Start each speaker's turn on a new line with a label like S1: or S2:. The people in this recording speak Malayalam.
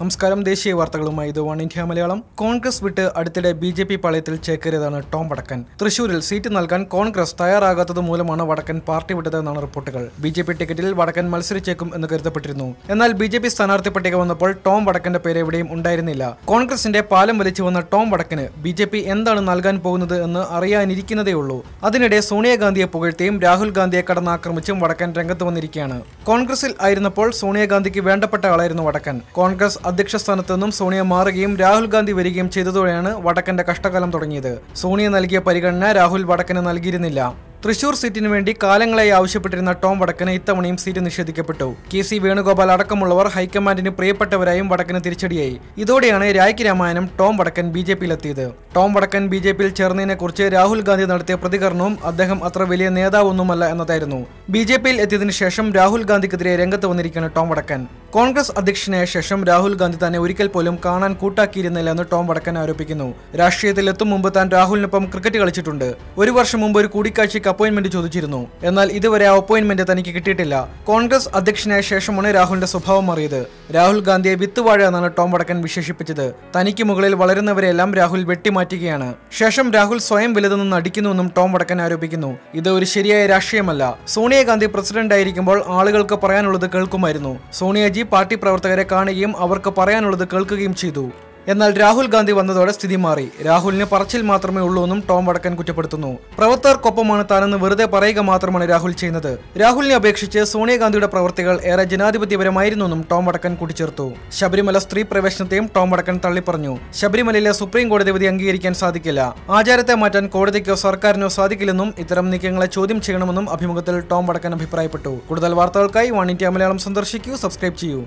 S1: നമസ്കാരം. ദേശീയ വാർത്തകളുമായി ഇത് വൺ ഇന്ത്യ മലയാളം. കോൺഗ്രസ് വിട്ട് അടുത്തിടെ ബി ജെ പി പാളയത്തിൽ ചേക്കേറിയതാണ് ടോം വടക്കൻ. തൃശൂരിൽ സീറ്റ് നൽകാൻ കോൺഗ്രസ് തയ്യാറാകാത്തത് മൂലമാണ് വടക്കൻ പാർട്ടി വിട്ടതെന്നാണ് റിപ്പോർട്ടുകൾ. ബി ജെ പി ടിക്കറ്റിൽ വടക്കൻ മത്സരിച്ചേക്കും എന്ന് കരുതപ്പെട്ടിരുന്നു. എന്നാൽ ബി ജെ പി സ്ഥാനാർത്ഥി പട്ടിക വന്നപ്പോൾ ടോം വടക്കന്റെ പേര് എവിടെയും ഉണ്ടായിരുന്നില്ല. കോൺഗ്രസിന്റെ പാലം വലിച്ചു വന്ന Tom Vadakkan B J P എന്താണ് നൽകാൻ പോകുന്നത് എന്ന് അറിയാനിരിക്കുന്നതേയുള്ളൂ അതിനിടെ സോണിയാഗാന്ധിയെ പുകഴ്ത്തിയും രാഹുൽ ഗാന്ധിയെ കടന്നാക്രമിച്ചും വടക്കൻ രംഗത്ത് വന്നിരിക്കുകയാണ്. കോൺഗ്രസിൽ ആയിരുന്നപ്പോൾ സോണിയാഗാന്ധിക്ക് വേണ്ടപ്പെട്ട ആളായിരുന്നു വടക്കൻ. കോൺഗ്രസ് അധ്യക്ഷ സ്ഥാനത്ത് നിന്നും സോണിയ മാറുകയും രാഹുൽ ഗാന്ധി വരികയും ചെയ്തതോടെയാണ് വടക്കന്റെ കഷ്ടകാലം തുടങ്ങിയത്. സോണിയ നൽകിയ പരിഗണന രാഹുൽ വടക്കന് നൽകിയിരുന്നില്ല. തൃശൂർ സീറ്റിനു വേണ്ടി കാലങ്ങളായി ആവശ്യപ്പെട്ടിരുന്ന ടോം വടക്കന് ഇത്തവണയും സീറ്റ് നിഷേധിക്കപ്പെട്ടു. കെ സി വേണുഗോപാൽ അടക്കമുള്ളവർ ഹൈക്കമാൻഡിന് പ്രിയപ്പെട്ടവരായും വടക്കന് തിരിച്ചടിയായി. ഇതോടെയാണ് രായ്ക്ക് രാമായണം ടോം വടക്കൻ ബി ജെ പിയിലെത്തിയത്. ടോം വടക്കൻ ബി ജെ പിയിൽ ചേർന്നതിനെക്കുറിച്ച് രാഹുൽ ഗാന്ധി നടത്തിയ പ്രതികരണവും അദ്ദേഹം അത്ര വലിയ നേതാവൊന്നുമല്ല എന്നതായിരുന്നു. ബി ജെ പിയിൽ എത്തിയതിനു ശേഷം രാഹുൽ ഗാന്ധിക്കെതിരെ രംഗത്ത് വന്നിരിക്കുകയാണ് ടോം വടക്കൻ. കോൺഗ്രസ് അധ്യക്ഷനായ ശേഷം രാഹുൽ ഗാന്ധി തന്നെ ഒരിക്കൽ പോലും കാണാൻ കൂട്ടാക്കിയിരുന്നില്ല എന്ന് ടോം വടക്കൻ ആരോപിക്കുന്നു. രാഷ്ട്രീയത്തിൽ എത്തും മുമ്പ് താൻ രാഹുലിനൊപ്പം ക്രിക്കറ്റ് കളിച്ചിട്ടുണ്ട്. ഒരു വർഷം മുമ്പ് ഒരു കൂടിക്കാഴ്ചയ്ക്ക് അപ്പോയിന്റ്മെന്റ് ചോദിച്ചിരുന്നു. എന്നാൽ ഇതുവരെ ആ അപ്പോയിന്റ്മെന്റ് തനിക്ക് കിട്ടിയിട്ടില്ല. കോൺഗ്രസ് അധ്യക്ഷനായ ശേഷമാണ് രാഹുലിന്റെ സ്വഭാവം മാറിയത്. രാഹുൽ ഗാന്ധിയെ വിത്തുവാഴ എന്നാണ് ടോം വടക്കൻ വിശേഷിപ്പിച്ചത്. തനിക്ക് മുകളിൽ വളരുന്നവരെല്ലാം രാഹുൽ വെട്ടിമാറ്റുകയാണ്. ശേഷം രാഹുൽ സ്വയം വലുതെന്ന് നടിക്കുന്നുവെന്നും ടോം വടക്കൻ ആരോപിക്കുന്നു. ഇത് ഒരു ശരിയായ രാഷ്ട്രീയമല്ല. സോണിയാഗാന്ധി പ്രസിഡന്റ് ആയിരിക്കുമ്പോൾ ആളുകൾക്ക് പറയാനുള്ളത് കേൾക്കുമായിരുന്നു. സോണിയാജി പാർട്ടി പ്രവർത്തകരെ കാണുകയും അവർക്ക് പറയാനുള്ളത് കേൾക്കുകയും ചെയ്തു. എന്നാൽ രാഹുൽ ഗാന്ധി വന്നതോടെ സ്ഥിതി മാറി. രാഹുലിന് പറച്ചിൽ മാത്രമേ ഉള്ളൂ എന്നും ടോം വടക്കൻ കുറ്റപ്പെടുത്തുന്നു. പ്രവർത്തകർക്കൊപ്പമാണ് താനെന്ന് വെറുതെ പറയുക മാത്രമാണ് രാഹുൽ ചെയ്യുന്നത്. രാഹുലിനെ അപേക്ഷിച്ച് സോണിയാഗാന്ധിയുടെ പ്രവർത്തികൾ ഏറെ ജനാധിപത്യപരമായിരുന്നുവെന്നും ടോം വടക്കൻ കൂട്ടിച്ചേർത്തു. ശബരിമല സ്ത്രീ പ്രവേശനത്തെയും ടോം വടക്കൻ തള്ളിപ്പറഞ്ഞു. ശബരിമലയിലെ സുപ്രീം കോടതി വിധി അംഗീകരിക്കാൻ സാധിക്കില്ല. ആചാരത്തെ മാറ്റാൻ കോടതിക്കോ സർക്കാരിനോ സാധിക്കില്ലെന്നും ഇത്തരം നീക്കങ്ങളെ ചോദ്യം ചെയ്യണമെന്നും അഭിമുഖത്തിൽ ടോം വടക്കൻ അഭിപ്രായപ്പെട്ടു. കൂടുതൽ വാർത്തകൾക്കായി വൺ ഇന്ത്യ മലയാളം സന്ദർശിക്കൂ സബ്സ്ക്രൈബ് ചെയ്യൂ.